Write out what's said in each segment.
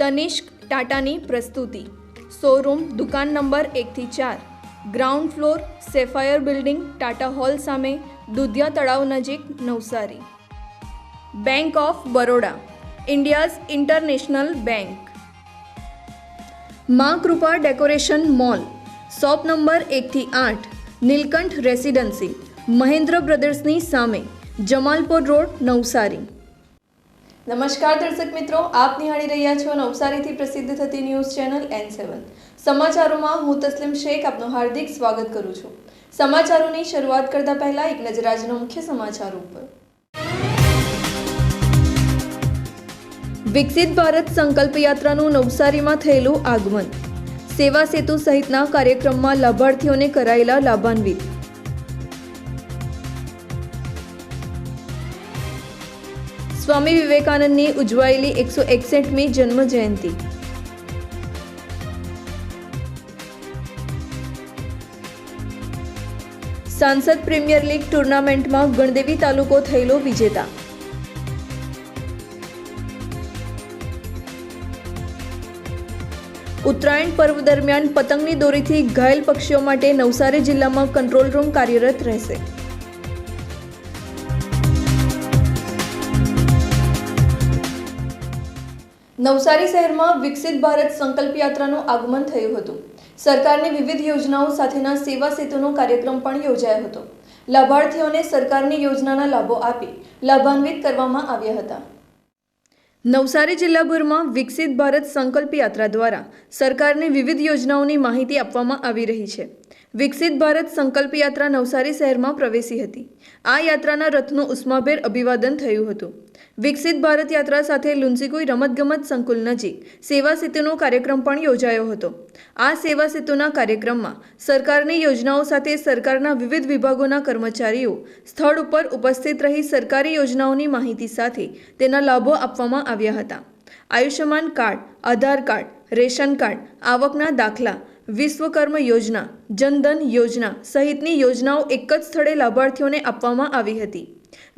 તનિષ્ક ટાટાની પ્રસ્તુતિ શોરૂમ દુકાન નંબર એકથી ચાર ground floor sapphire building Tata hall સામે દુધિયા તળાવ નજીક Navsari bank of Baroda India's international bank મા Kripa decoration mall shop number એકથી આઠ નીલકંઠ રેસિડન્સી મહેન્દ્ર બ્રદર્સની સામે જમાલપુર રોડ નવસારી નમસ્કાર દર્શક મિત્રો, આપ નિહાળી રહ્યા છો નવસારીથી પ્રસિદ્ધ થતી ન્યૂઝ ચેનલ એન સેવન સમાચારોમાં હું તસ્લીમ શેખ આપનું હાર્દિક સ્વાગત કરું છું. સમાચારોની શરૂઆત કરતા પહેલા એક નજર આજના મુખ્ય સમાચારો ઉપર. વિકસિત ભારત સંકલ્પ યાત્રાનું નવસારીમાં થયેલું આગમન. સેવા સેતુ સહિતના કાર્યક્રમમાં લાભાર્થીઓને કરાયેલા લાભાન્વિત. સ્વામી વિવેકાનંદની ઉજવાયેલી એકસો એકસઠમી જન્મ જયંતિ સાંસદ પ્રીમિયર લીગ ટુર્નામેન્ટમાં ગણદેવી તાલુકો થયેલો વિજેતા. ઉત્તરાયણ પર્વ દરમિયાન પતંગની દોરીથી ઘાયલ પક્ષીઓ માટે નવસારી જિલ્લામાં કંટ્રોલ રૂમ કાર્યરત રહેશે. નવસારી શહેરમાં વિકસિત ભારત સંકલ્પ યાત્રાનું આગમન થયું હતું. સરકારની વિવિધ યોજનાઓ સાથેના સેવા સેતુનો કાર્યક્રમ પણ યોજાયો હતો. લાભાર્થીઓને સરકારની યોજનાના લાભો આપી લાભાન્વિત કરવામાં આવ્યા હતા. નવસારી જિલ્લાભરમાં વિકસિત ભારત સંકલ્પ યાત્રા દ્વારા સરકારની વિવિધ યોજનાઓની માહિતી આપવામાં આવી રહી છે. વિકસિત ભારત સંકલ્પ યાત્રા નવસારી શહેરમાં પ્રવેશી હતી. આ યાત્રાના રથનું ઉષ્માભેર અભિવાદન થયું હતું. વિકસિત ભારત યાત્રા સાથે લુન્સીકુઈ રમતગમત સંકુલ નજીક સેવા સેતુનો કાર્યક્રમ પણ યોજાયો હતો. આ સેવા સેતુના કાર્યક્રમમાં સરકારની યોજનાઓ સાથે સરકારના વિવિધ વિભાગોના કર્મચારીઓ સ્થળ ઉપર ઉપસ્થિત રહી સરકારી યોજનાઓની માહિતી સાથે તેના લાભો આપવામાં આવ્યા હતા. Ayushman card, Aadhaar card, ration card, આવકના દાખલા વિશ્વકર્મ યોજના જનધન યોજના સહિતની યોજનાઓ એક જ સ્થળે લાભાર્થીઓને આપવામાં આવી હતી.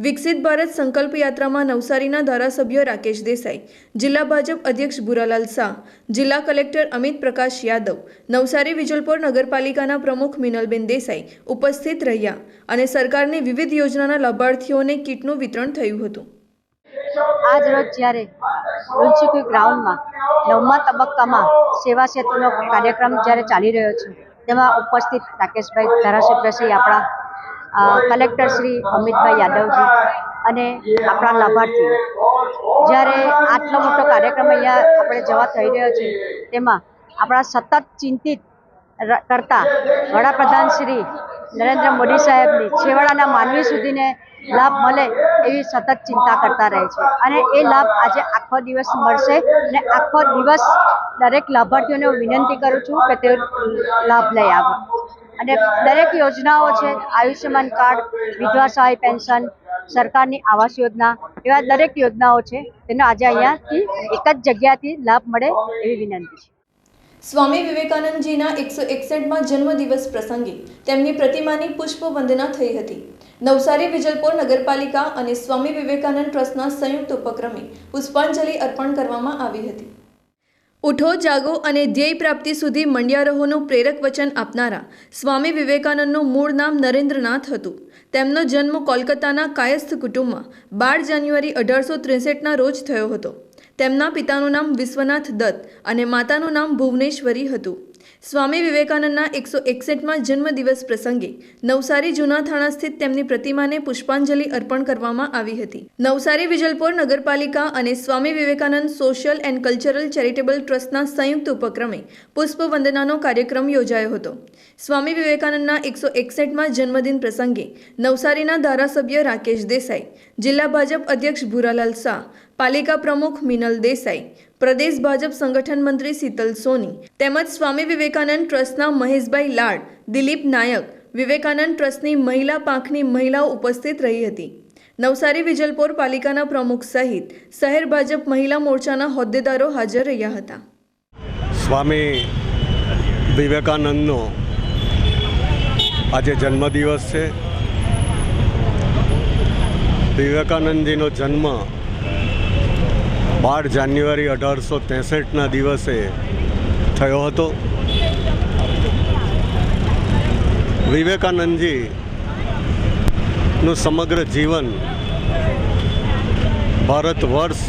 વિકસિત ભારત સંકલ્પ યાત્રામાં નવસારીના ધારાસભ્ય રાકેશ દેસાઈ, જિલ્લા ભાજપ અધ્યક્ષ ભુરાલાલ શાહ, જિલ્લા કલેક્ટર અમિત પ્રકાશ યાદવ, નવસારી વિજલપોર નગરપાલિકાના પ્રમુખ મિનલબેન દેસાઈ ઉપસ્થિત રહ્યા અને સરકારની વિવિધ યોજનાના લાભાર્થીઓને કીટનું વિતરણ થયું હતું. આજ રોજ જ્યારે ગ્રાઉન્ડમાં નવમા તબક્કામાં સેવા સેતુનો કાર્યક્રમ જ્યારે ચાલી રહ્યો છે, તેમાં ઉપસ્થિત રાકેશભાઈ ધારાસભ્યશ્રી આપણા કલેક્ટર શ્રી અમિતભાઈ યાદવજી અને આપણા લાભાર્થીઓ. જ્યારે આટલો મોટો કાર્યક્રમ અહીંયા આપણે જવા થઈ રહ્યો છે, તેમાં આપણા સતત ચિંતિત કરતા વડાપ્રધાન શ્રી નરેન્દ્ર મોદી સાહેબની છેવાડાના માનવી સુધીને લાભ મળે એવી સતત ચિંતા કરતા રહે છે. અને એ લાભ આજે આખો દિવસ મળશે અને આખો દિવસ દરેક લાભાર્થીઓને હું વિનંતી કરું છું કે તે લાભ લઈ આવે. અને દરેક યોજનાઓ છે, આયુષ્યમાન કાર્ડ, વિધવા સહાય પેન્શન, સરકારની આવાસ યોજના, એવા દરેક યોજનાઓ છે, તેનો આજે અહીંયાથી એક જ જગ્યાથી લાભ મળે એવી વિનંતી છે. સ્વામી વિવેકાનંદજીના એકસો એકસઠમાં જન્મદિવસ પ્રસંગે તેમની પ્રતિમાની પુષ્પવંદના થઈ હતી. નવસારી વિજલપોર નગરપાલિકા અને સ્વામી વિવેકાનંદ ટ્રસ્ટના સંયુક્ત ઉપક્રમે પુષ્પાંજલિ અર્પણ કરવામાં આવી હતી. ઉઠો, જાગો અને ધ્યેય પ્રાપ્તિ સુધી મંડ્યા રહોનું પ્રેરક વચન આપનારા સ્વામી વિવેકાનંદનું મૂળ નામ નરેન્દ્રનાથ હતું. તેમનો જન્મ કોલકાતાના કાયસ્થ કુટુંબમાં બાર જાન્યુઆરી અઢારસો ત્રેસઠના રોજ થયો હતો. તેમના પિતાનું નામ વિશ્વનાથ દત્ત અને માતાનું નામ ભુવનેશ્વરી હતું. સ્વામી વિવેકાનંદના એકસો એકસઠમાં જન્મદિવસ પ્રસંગે નવસારી જૂના થાણા સ્થિત તેમની પ્રતિમાને પુષ્પાંજલિ અર્પણ કરવામાં આવી હતી. નવસારી વિજલપોર નગરપાલિકા અને Swami Vivekananda social and cultural charitable ટ્રસ્ટના સંયુક્ત ઉપક્રમે પુષ્પવંદનાનો કાર્યક્રમ યોજાયો હતો. સ્વામી વિવેકાનંદના એકસો એકસઠમાં જન્મદિન પ્રસંગે નવસારીના ધારાસભ્ય રાકેશ દેસાઈ, જિલ્લા ભાજપ અધ્યક્ષ ભૂરાલાલ શાહ પાલિકા પ્રમુખ મિનલ દેસાઈ, પ્રદેશ ભાજપ સંગઠન મંત્રી શીતલ સોની, તેમજ સ્વામી વિવેકાનંદ ટ્રસ્ટના મહેશભાઈ લાડ, દિલીપ નાયક, વિવેકાનંદ ટ્રસ્ટની મહિલા પાંખની મહિલાઓ ઉપસ્થિત રહી હતી. નવસારી વિજલપોર પાલિકાના પ્રમુખ સહિત શહેર ભાજપ મહિલા મોરચાના હોદ્દેદારો હાજર રહ્યા હતા. સ્વામી વિવેકાનંદનો આજે જન્મદિવસ છે. વિવેકાનંદજીનો જન્મ બાર જાન્યુઆરી અઢારસો ત્રેસઠના દિવસે થયો હતો. વિવેકાનંદજી નું સમગ્ર જીવન ભારત વર્ષ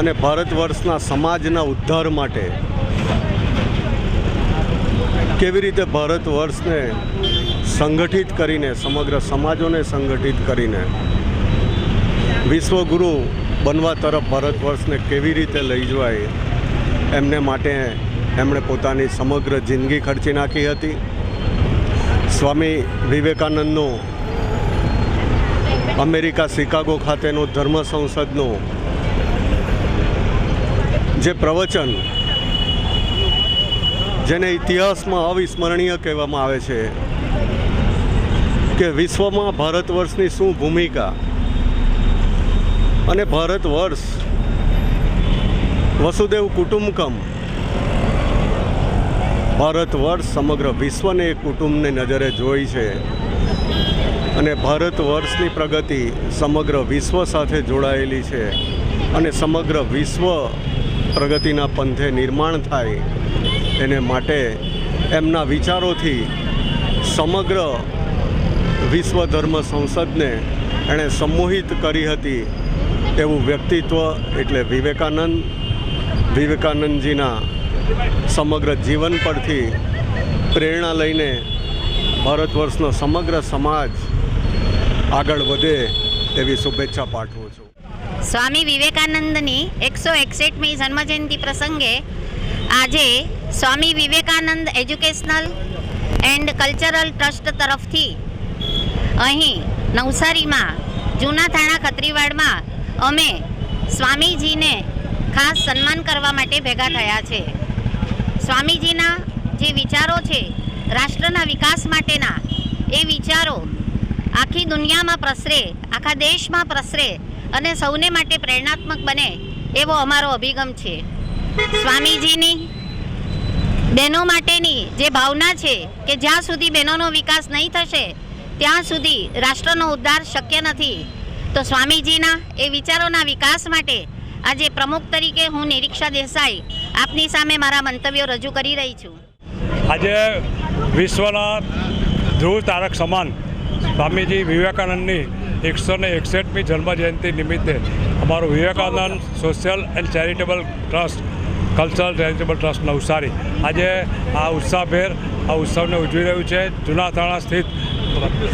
અને ભારત વર્ષના સમાજના ઉદ્ધાર માટે કેવી રીતે ભારત વર્ષને સંગઠિત કરીને, સમગ્ર સમાજોને સંગઠિત કરીને વિશ્વગુરુ બનવા તરફ ભારત વર્ષને કેવી રીતે લઈ જવાય, એમને માટે એમણે પોતાની સમગ્ર જિંદગી ખર્ચી નાખી હતી. સ્વામી વિવેકાનંદનો, અમેરિકા શિકાગો ખાતેનો ધર્મ સંસદનો જે પ્રવચન જેને ઇતિહાસમાં અવિસ્મરણીય કહેવામાં આવે છે કે વિશ્વમાં ભારત વર્ષની શું ભૂમિકા અને ભારત વર્ષ. વસુદેવ કુટુંબકમ. ભારત વર્ષ સમગ્ર વિશ્વને એ કુટુંબની નજરે જોઈ છે. અને ભારત વર્ષની પ્રગતિ સમગ્ર વિશ્વ સાથે જોડાયેલી છે. અને સમગ્ર વિશ્વ પ્રગતિના પંથે નિર્માણ થાય એને માટે એમના વિચારોથી સમગ્ર વિશ્વ ધર્મ સંસદને એણે સંમોહિત કરી હતી. એવું વ્યક્તિત્વ એટલે વિવેકાનંદ, વિવેકાનંદજીના સમગ્ર જીવન પરથી પ્રેરણા લઈને ભારત વર્ષનો સમગ્ર સમાજ આગળ વધે એવી શુભેચ્છા પાઠવું છું. સ્વામી વિવેકાનંદની એકસો એકસઠમી જન્મજયંતિ પ્રસંગે આજે Swami Vivekananda educational and cultural trust તરફથી અહીં નવસારીમાં જૂના થાણા ખત્રીવાડમાં અમે સ્વામીજીને ખાસ સન્માન કરવા માટે ભેગા થયા છે. સ્વામીજીના જે વિચારો છે રાષ્ટ્રના વિકાસ માટેના, એ વિચારો આખી દુનિયામાં પ્રસરે, આખા દેશમાં પ્રસરે અને સૌને માટે પ્રેરણાત્મક બને એવો અમારો અભિગમ છે. સ્વામીજીની બહેનો માટેની જે ભાવના છે કે જ્યાં સુધી બહેનોનો વિકાસ નહીં થશે, ત્યાં સુધી રાષ્ટ્રનો ઉદ્ધાર શક્ય નથી. તો સ્વામીજીના એ વિચારોના વિકાસ માટે આજે પ્રમુખ તરીકે હું નિરીક્ષા દેસાઈ આપની સામે મારા મંતવ્યો રજૂ કરી રહી છું. આજે વિશ્વના ધ્રુવ તારક સમાન સ્વામીજી વિવેકાનંદની એકસો ને એકસઠમી જન્મજયંતિ નિમિત્તે અમારું Vivekananda social and charitable trust, cultural charitable trust Navsari. આજે આ ઉત્સાહભેર આ ઉત્સવને ઉજવી રહ્યું છે. જૂના થાણા સ્થિત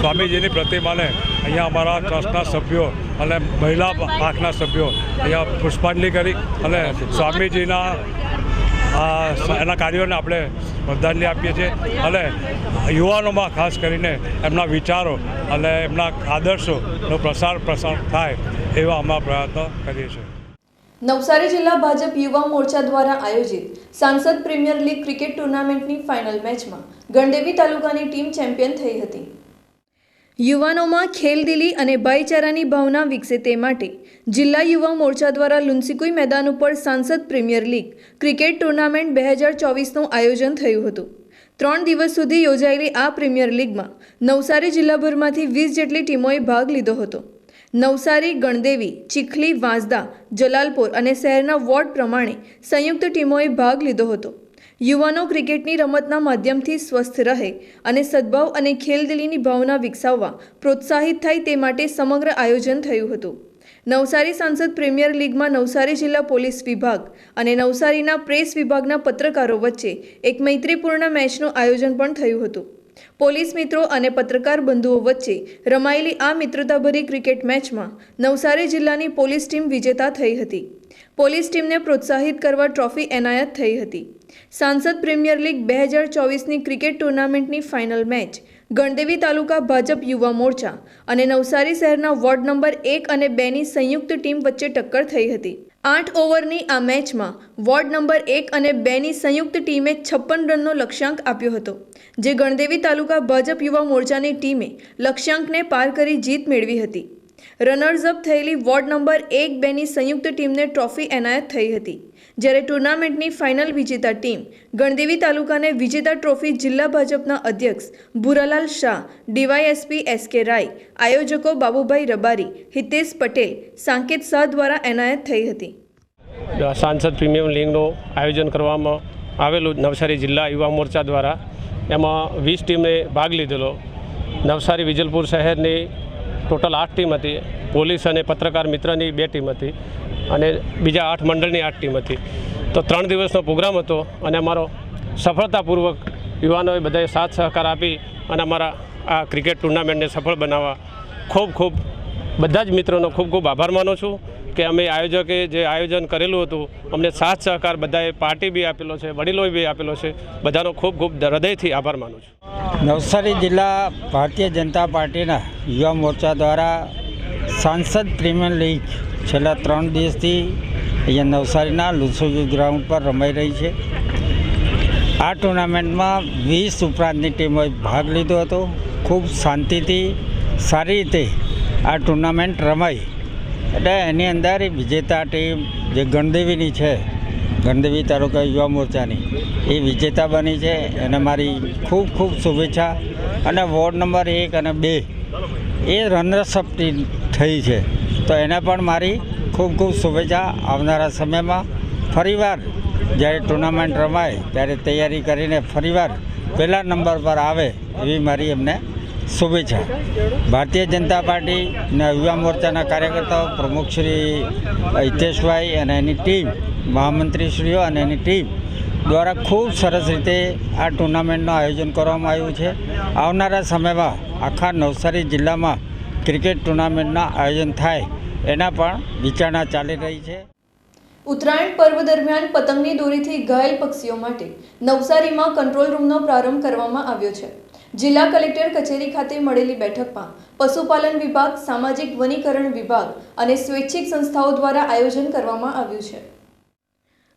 સ્વામીજીની પ્રતિમાને અહીંયા અમારા ટ્રસ્ટના સભ્યો અને મહિલા પાંખના સભ્યો અહીંયા પુષ્પાંજલિ કરી અને સ્વામીજીના એના કાર્યોને આપણે શ્રદ્ધાંજલિ આપીએ છીએ અને યુવાનોમાં ખાસ કરીને એમના વિચારો અને એમના આદર્શોનો પ્રસાર પ્રસાર થાય એવા અમે પ્રયત્નો કરીએ છીએ. નવસારી જિલ્લા ભાજપ યુવા મોરચા દ્વારા આયોજિત સાંસદ પ્રીમિયર લીગ ક્રિકેટ ટુર્નામેન્ટની ફાઇનલ મેચમાં ગંડેવી તાલુકાની ટીમ ચેમ્પિયન થઈ હતી. યુવાનોમાં ખેલદિલી અને ભાઈચારાની ભાવના વિકસે તે માટે જિલ્લા યુવા મોરચા દ્વારા લુન્સીકુઈ મેદાન ઉપર સાંસદ પ્રીમિયર લીગ ક્રિકેટ ટુર્નામેન્ટ બે હજાર ચોવીસનું આયોજન થયું હતું. ત્રણ દિવસ સુધી યોજાયેલી આ પ્રીમિયર લીગમાં નવસારી જિલ્લાભરમાંથી વીસ જેટલી ટીમોએ ભાગ લીધો હતો. નવસારી, ગણદેવી, ચીખલી, વાંસદા, જલાલપોર અને શહેરના વોર્ડ પ્રમાણે સંયુક્ત ટીમોએ ભાગ લીધો હતો. યુવાનો ક્રિકેટની રમતના માધ્યમથી સ્વસ્થ રહે અને સદભાવ અને ખેલદિલીની ભાવના વિકસાવવા પ્રોત્સાહિત થાય તે માટે સમગ્ર આયોજન થયું હતું. નવસારી સાંસદ પ્રીમિયર લીગમાં નવસારી જિલ્લા પોલીસ વિભાગ અને નવસારીના પ્રેસ વિભાગના પત્રકારો વચ્ચે એક મૈત્રીપૂર્ણ મેચનું આયોજન પણ થયું હતું. પોલીસ મિત્રો અને પત્રકાર બંધુઓ વચ્ચે રમાયેલી આ મિત્રતાભરી ક્રિકેટ મેચમાં નવસારી જિલ્લાની પોલીસ ટીમ વિજેતા થઈ હતી. પોલીસ ટીમને પ્રોત્સાહિત કરવા ટ્રોફી એનાયત થઈ હતી. સાંસદ પ્રીમિયર લીગ બે હજાર ચોવીસની ક્રિકેટ ટુર્નામેન્ટની ફાઇનલ મેચ, ગણદેવી તાલુકા ભાજપ યુવા મોરચા અને નવસારી શહેરના વોર્ડ નંબર એક અને બેની સંયુક્ત ટીમ વચ્ચે ટક્કર થઈ હતી. આઠ ઓવરની આ મેચમાં વોર્ડ નંબર એક અને બેની સંયુક્ત ટીમે છપ્પન રનનો લક્ષ્યાંક આપ્યો હતો, જે ગણદેવી તાલુકા ભાજપ યુવા મોરચાની ટીમે લક્ષ્યાંકને પાર કરી જીત મેળવી હતી. રનર્સ અપ થયેલી વોર્ડ નંબર એક બેની સંયુક્ત ટીમને ટ્રોફી એનાયત થઈ હતી. જ્યારે ટુર્નામેન્ટની ફાઇનલ વિજેતા ટીમ ગણદેવી તાલુકાને વિજેતા ટ્રોફી જિલ્લા ભાજપના અધ્યક્ષ ભૂરાલાલ શાહ, ડીવાયએસપી એસ કે રાય, આયોજકો બાબુભાઈ રબારી, હિતેશ પટેલ, સાંકેત શાહ દ્વારા એનાયત થઈ હતી. સાંસદ પ્રીમિયમ લીગનું આયોજન કરવામાં આવેલું નવસારી જિલ્લા યુવા મોરચા દ્વારા. એમાં વીસ ટીમે ભાગ લીધેલો. નવસારી વિજલપુર શહેરની ટોટલ આઠ ટીમ હતી. પોલીસ અને પત્રકાર મિત્રની બે ટીમ હતી. અને બીજા આઠ મંડળની આઠ ટીમ હતી. તો ત્રણ દિવસનો પ્રોગ્રામ હતો અને અમારો સફળતાપૂર્વક યુવાનોએ બધાએ સાથ સહકાર આપી અને અમારા આ ક્રિકેટ ટુર્નામેન્ટને સફળ બનાવવા ખૂબ ખૂબ બધા જ મિત્રોનો ખૂબ ખૂબ આભાર માનું છું કે અમે આયોજકે જે આયોજન કરેલું હતું, અમને સાથ સહકાર બધાએ પાર્ટી બી આપેલો છે, વડીલોએ બી આપેલો છે, બધાનો ખૂબ ખૂબ હૃદયથી આભાર માનું છું. નવસારી જિલ્લા ભારતીય જનતા પાર્ટીના યુવા મોરચા દ્વારા સાંસદ પ્રીમિયર લીગ છેલ્લા ત્રણ દિવસથી અહીંયા નવસારીના લુસોજી ગ્રાઉન્ડ પર રમાઈ રહી છે. આ ટુર્નામેન્ટમાં વીસ ઉપરાંતની ટીમોએ ભાગ લીધો હતો. ખૂબ શાંતિથી સારી રીતે આ ટુર્નામેન્ટ રમાઈ. એટલે એની અંદર વિજેતા ટીમ જે ગણદેવીની છે, ગણદેવી તાલુકા યુવા મોરચાની, એ વિજેતા બની છે. એને મારી ખૂબ ખૂબ શુભેચ્છા અને વોર્ડ નંબર એક અને બે એ રનર્સઅપ થઈ છે. તો એને પણ મારી ખૂબ ખૂબ શુભેચ્છા આવનારા સમયમાં. ફરીવાર જ્યારે ટુર્નામેન્ટ રમાય ત્યારે તૈયારી કરીને ફરીવાર પહેલા નંબર પર આવે એવી મારી એમને શુભેચ્છા. ભારતીય જનતા પાર્ટીના યુવા મોરચાના કાર્યકર્તાઓ પ્રમુખ શ્રી હિતેશભાઈ અને એની ટીમ, મહામંત્રીશ્રીઓ અને એની ટીમ દ્વારા ખૂબ સરસ રીતે આ ટુર્નામેન્ટનું આયોજન કરવામાં આવ્યું છે. આવનારા સમયમાં આખા નવસારી જિલ્લામાં ક્રિકેટ ટુર્નામેન્ટના આયોજન થાય એના પણ વિચારણા ચાલી રહી છે. ઉત્તરાયણ પર્વ દરમિયાન પતંગની દોરીથી ઘાયલ પક્ષીઓ માટે નવસારીમાં કંટ્રોલ રૂમનો પ્રારંભ કરવામાં આવ્યો છે. જિલ્લા કલેક્ટર કચેરી ખાતે મળેલી બેઠકમાં પશુપાલન વિભાગ સામાજિક વનીકરણ વિભાગ અને સ્વૈચ્છિક સંસ્થાઓ દ્વારા આયોજન કરવામાં આવ્યું છે.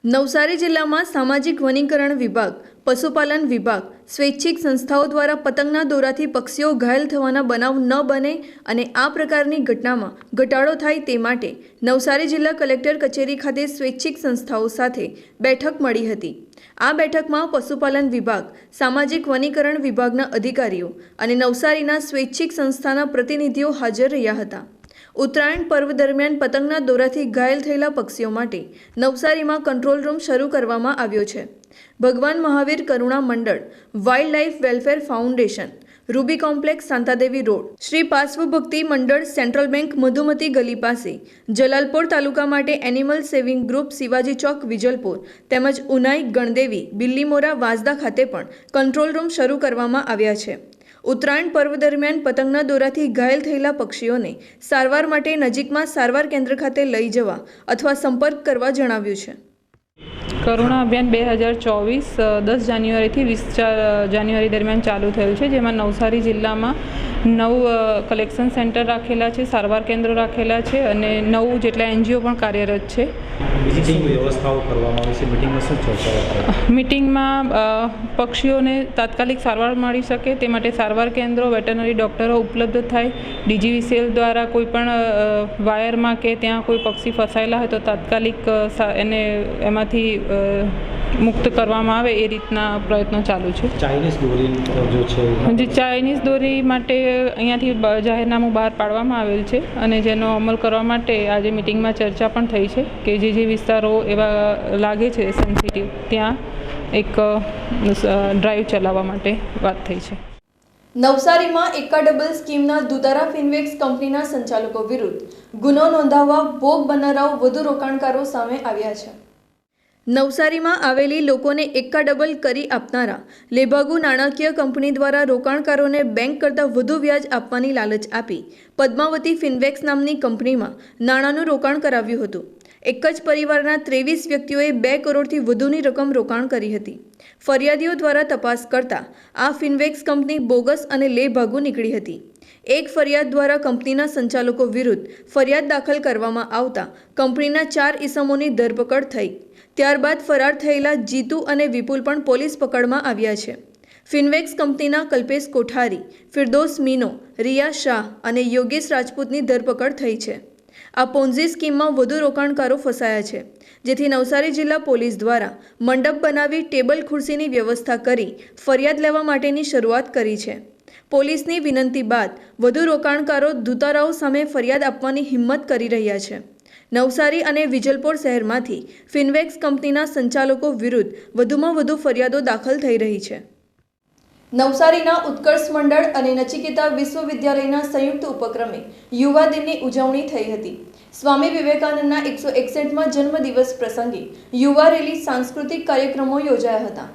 નવસારી જિલ્લામાં સામાજિક વનીકરણ વિભાગ પશુપાલન વિભાગ સ્વૈચ્છિક સંસ્થાઓ દ્વારા પતંગના દોરાથી પક્ષીઓ ઘાયલ થવાના બનાવ ન બને અને આ પ્રકારની ઘટનામાં ઘટાડો થાય તે માટે નવસારી જિલ્લા કલેક્ટર કચેરી ખાતે સ્વૈચ્છિક સંસ્થાઓ સાથે બેઠક મળી હતી. આ બેઠકમાં પશુપાલન વિભાગ, સામાજિક વનીકરણ વિભાગના અધિકારીઓ અને નવસારીના સ્વૈચ્છિક સંસ્થાના પ્રતિનિધિઓ હાજર રહ્યા હતા. ઉત્તરાયણ પર્વ દરમિયાન પતંગના દોરાથી ઘાયલ થયેલા પક્ષીઓ માટે નવસારીમાં કંટ્રોલ રૂમ શરૂ કરવામાં આવ્યો છે. Bhagwan Mahavir Karuna Mandal wild life welfare foundation, ruby complex Shantadevi road, Shri Parshvabhakti Mandal central bank Madhumati ગલી પાસે, જલાલપોર તાલુકા માટે animal saving group Shivaji Chowk, Vijalpor, તેમજ ઉનાઈ ગણદેવી, બિલ્લીમોરા વાંસદા ખાતે પણ કંટ્રોલ રૂમ શરૂ કરવામાં આવ્યા છે. ઉત્તરાયણ પર્વ દરમિયાન પતંગના દોરાથી ઘાયલ થયેલા પક્ષીઓને સારવાર માટે નજીકમાં સારવાર કેન્દ્ર ખાતે લઈ જવા અથવા સંપર્ક કરવા જણાવ્યું છે. કરુણા અભિયાન બે હજાર ચોવીસ દસ જાન્યુઆરીથી વીસ ચાર જાન્યુઆરી દરમિયાન ચાલુ થયેલ છે, જેમાં નવસારી જિલ્લામાં નવ કલેક્શન સેન્ટર રાખેલા છે સારવાર કેન્દ્રો રાખેલા છે અને નવ જેટલા એનજીઓ પણ કાર્યરત છે. મિટિંગમાં પક્ષીઓને તાત્કાલિક સારવાર મળી શકે તે માટે સારવાર કેન્દ્રો વેટરનરી ડૉક્ટરો ઉપલબ્ધ થાય. ડીજીવીસીએલ દ્વારા કોઈ પણ વાયરમાં કે ત્યાં કોઈ પક્ષી ફસાયેલા હોય તો તાત્કાલિક એને એમાંથી મુક્ત કરવામાં આવે એ રીતના પ્રયત્નો ચાલુ છે. ચાઇનીઝ દોરી જે ચાઇનીઝ દોરી માટે અહીંયાથી જાહેરનામું બહાર પાડવામાં આવેલ છે અને જેનો અમલ કરવા માટે આજે મિટિંગમાં ચર્ચા પણ થઈ છે કે જે જે વિસ્તારો એવા લાગે છે સેન્સિટિવ ત્યાં એક ડ્રાઈવ ચલાવવા માટે વાત થઈ છે. નવસારીમાં એકા ડબલ સ્કીમના દુતારા ફિનવેક્સ કંપનીના સંચાલકો વિરુદ્ધ ગુનો નોંધાવવા ભોગ બનનારાઓ વધુ રોકાણકારો સામે આવ્યા છે. નવસારીમાં આવેલી લોકોને એકા ડબલ કરી આપનારા. લેભાગુ નાણાકીય કંપની દ્વારા રોકાણકારોને બેંક કરતાં વધુ વ્યાજ આપવાની લાલચ આપી. પદ્માવતી ફિનવેક્સ નામની કંપનીમાં નાણાંનું રોકાણ કરાવ્યું હતું. એક જ પરિવારના ત્રેવીસ વ્યક્તિઓએ બે કરોડથી વધુની રકમ રોકાણ કરી હતી. ફરિયાદીઓ દ્વારા તપાસ કરતા આ ફિનવેક્સ કંપની બોગસ અને લેભાગુ નીકળી હતી. એક ફરિયાદ દ્વારા કંપનીના સંચાલકો વિરુદ્ધ ફરિયાદ દાખલ કરવામાં આવતા કંપનીના ચાર ઇસમોની ધરપકડ થઈ. ત્યારબાદ ફરાર થયેલા જીતુ અને વિપુલ પણ પોલીસ પકડમાં આવ્યા છે. ફિનવેક્સ કંપનીના કલ્પેશ કોઠારી, ફિરદોસ મીનો, રિયા શાહ અને યોગેશ રાજપૂતની ધરપકડ થઈ છે. આ પોન્ઝી સ્કીમમાં વધુ રોકાણકારો ફસાયા છે, જેથી નવસારી જિલ્લા પોલીસ દ્વારા મંડપ બનાવી ટેબલ ખુરશીની વ્યવસ્થા કરી ફરિયાદ લેવા માટેની શરૂઆત કરી છે. પોલીસની વિનંતી બાદ વધુ રોકાણકારો ધુતારાઓ સામે ફરિયાદ આપવાની હિંમત કરી રહ્યા છે. નવસારી અને વિજલપોર શહેરમાંથી ફિનવેક્સ કંપનીના સંચાલકો વિરુદ્ધ વધુમાં વધુ ફરિયાદો દાખલ થઈ રહી છે. નવસારીના ઉત્કર્ષ મંડળ અને નચિકેતા વિશ્વવિદ્યાલયના સંયુક્ત ઉપક્રમે યુવા દિનની ઉજવણી થઈ હતી. સ્વામી વિવેકાનંદના એકસો એકસઠમાં જન્મદિવસ પ્રસંગે યુવા રેલી સાંસ્કૃતિક કાર્યક્રમો યોજાયા હતા.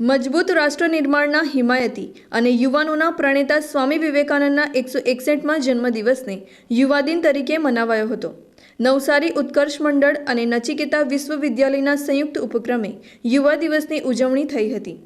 મજબૂત રાષ્ટ્ર નિર્માણના હિમાયતી અને યુવાનોના પ્રણેતા સ્વામી વિવેકાનંદના એકસો એકસઠમાં જન્મદિવસને યુવા દિન તરીકે મનાવાયો હતો. નવસારી ઉત્કર્ષ મંડળ અને નચિકેતા વિશ્વવિદ્યાલયના સંયુક્ત ઉપક્રમે યુવા દિવસની ઉજવણી થઈ હતી.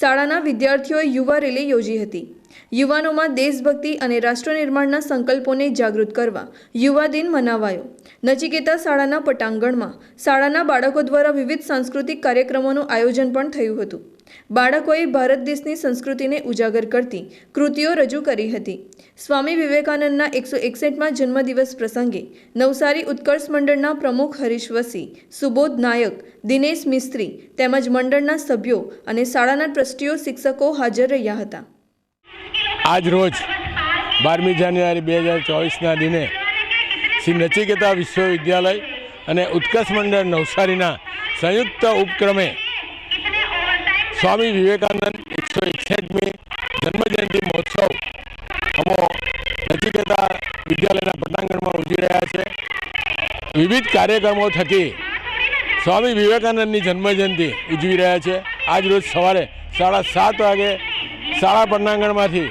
શાળાના વિદ્યાર્થીઓએ યુવા રેલી યોજી હતી. યુવાનોમાં દેશભક્તિ અને રાષ્ટ્ર નિર્માણના સંકલ્પોને જાગૃત કરવા યુવા દિન મનાવાયો. નચિકેતા શાળાના પટાંગણમાં શાળાના બાળકો દ્વારા વિવિધ સાંસ્કૃતિક કાર્યક્રમોનું આયોજન પણ થયું હતું. બાળકોએ ભારત દેશની સંસ્કૃતિને ઉજાગર કરતી કૃતિઓ રજૂ કરી હતી. સ્વામી વિવેકાનંદના એકસો એકસઠમાં જન્મદિવસ પ્રસંગે નવસારી ઉત્કર્ષ મંડળના પ્રમુખ હરીશ વસી, સુબોધ નાયક, દિનેશ મિસ્ત્રી તેમજ મંડળના સભ્યો અને શાળાના ટ્રસ્ટીઓ શિક્ષકો હાજર રહ્યા હતા. આજ રોજ બારમી જાન્યુઆરી બે હજાર ચોવીસના દિને શ્રી નચિકેતા વિશ્વવિદ્યાલય અને ઉત્કર્ષ મંડળ નવસારીના સંયુક્ત ઉપક્રમે સ્વામી વિવેકાનંદ એકસો એકસઠમી જન્મજયંતિ મહોત્સવ. અમો નચિકેતા વિદ્યાલયના પટાંગણમાં ઉજવી રહ્યા છે. વિવિધ કાર્યક્રમો થકી સ્વામી વિવેકાનંદની જન્મજયંતિ ઉજવી રહ્યા છે. આજ રોજ સવારે સાડા સાત વાગે શાળા પટાંગણમાંથી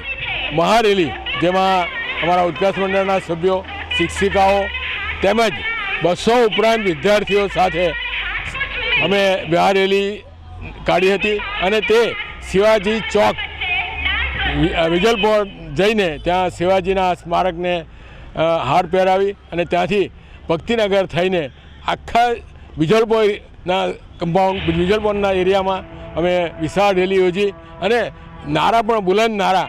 મહારેલી, જેમાં અમારા ઉત્કર્ષ મંડળના સભ્યો, શિક્ષિકાઓ તેમજ બસો ઉપરાંત વિદ્યાર્થીઓ સાથે અમે મહારેલી કાઢી હતી અને તે શિવાજી ચોક વિજલપોર જઈને ત્યાં શિવાજીના સ્મારકને હાર પહેરાવી અને ત્યાંથી ભક્તિનગર થઈને આખા વિજલપોરના કમ્પાઉન્ડ વિજલપોરના એરિયામાં અમે વિશાળ રેલી યોજી અને નારા પણ બુલંદ નારા,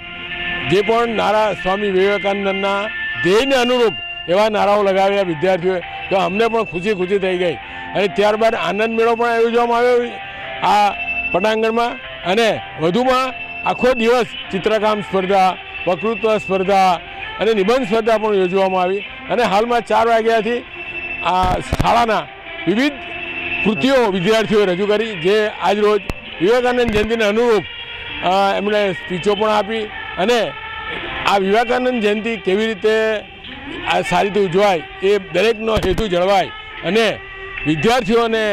જે પણ નારા સ્વામી વિવેકાનંદના ધ્યેયને અનુરૂપ એવા નારાઓ લગાવ્યા વિદ્યાર્થીઓએ, તો અમને પણ ખુશી ખુશી થઈ ગઈ. અને ત્યારબાદ આનંદ મેળો પણ યોજવામાં આવ્યો. આ પટાંગણમાં અને વધુમાં આખો દિવસ ચિત્રકામ સ્પર્ધા, વક્તૃત્વ સ્પર્ધા અને નિબંધ સ્પર્ધા પણ યોજવામાં આવી. અને હાલમાં ચાર વાગ્યાથી આ શાળાના વિવિધ કૃતિઓ વિદ્યાર્થીઓએ રજૂ કરી, જે આજરોજ વિવેકાનંદ જયંતિને અનુરૂપ એમણે સ્પીચો પણ આપી. અને આ વિવેકાનંદ જયંતિ કેવી રીતે આ સારી રીતે ઉજવાય એ દરેકનો હેતુ જળવાય. અને વિદ્યાર્થીઓને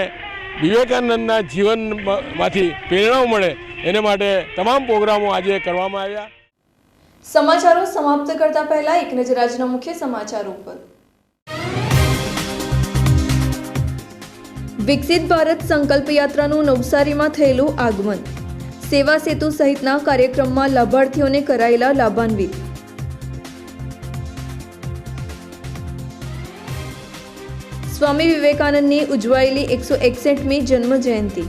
વિવેકાનંદના જીવનમાંથી પ્રેરણાઓ મળે એને માટે તમામ પ્રોગ્રામો આજે કરવામાં આવ્યા. સમાચારો સમાપ્ત કરતા પહેલા એક નજર આજના મુખ્ય સમાચારો પર વિકસિત ભારત સંકલ્પ યાત્રાનું નવસારીમાં થયેલું આગમન. સેવા સેતુ સહિતના કાર્યક્રમમાં લાભાર્થીઓને કરાયેલા લાભાન્વિત. સ્વામી વિવેકાનંદની ઉજવાયેલી એકસો એકસઠમી જન્મ જયંતિ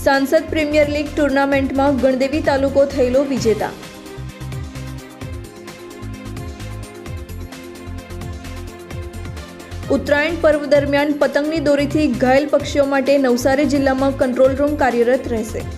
સાંસદ પ્રીમિયર લીગ ટુર્નામેન્ટમાં ગણદેવી તાલુકો થયેલો વિજેતા. ઉત્તરાયણ પર્વ દરમિયાન પતંગની દોરીથી ઘાયલ પક્ષીઓ માટે નવસારી જિલ્લામાં કંટ્રોલ રૂમ કાર્યરત રહેશે.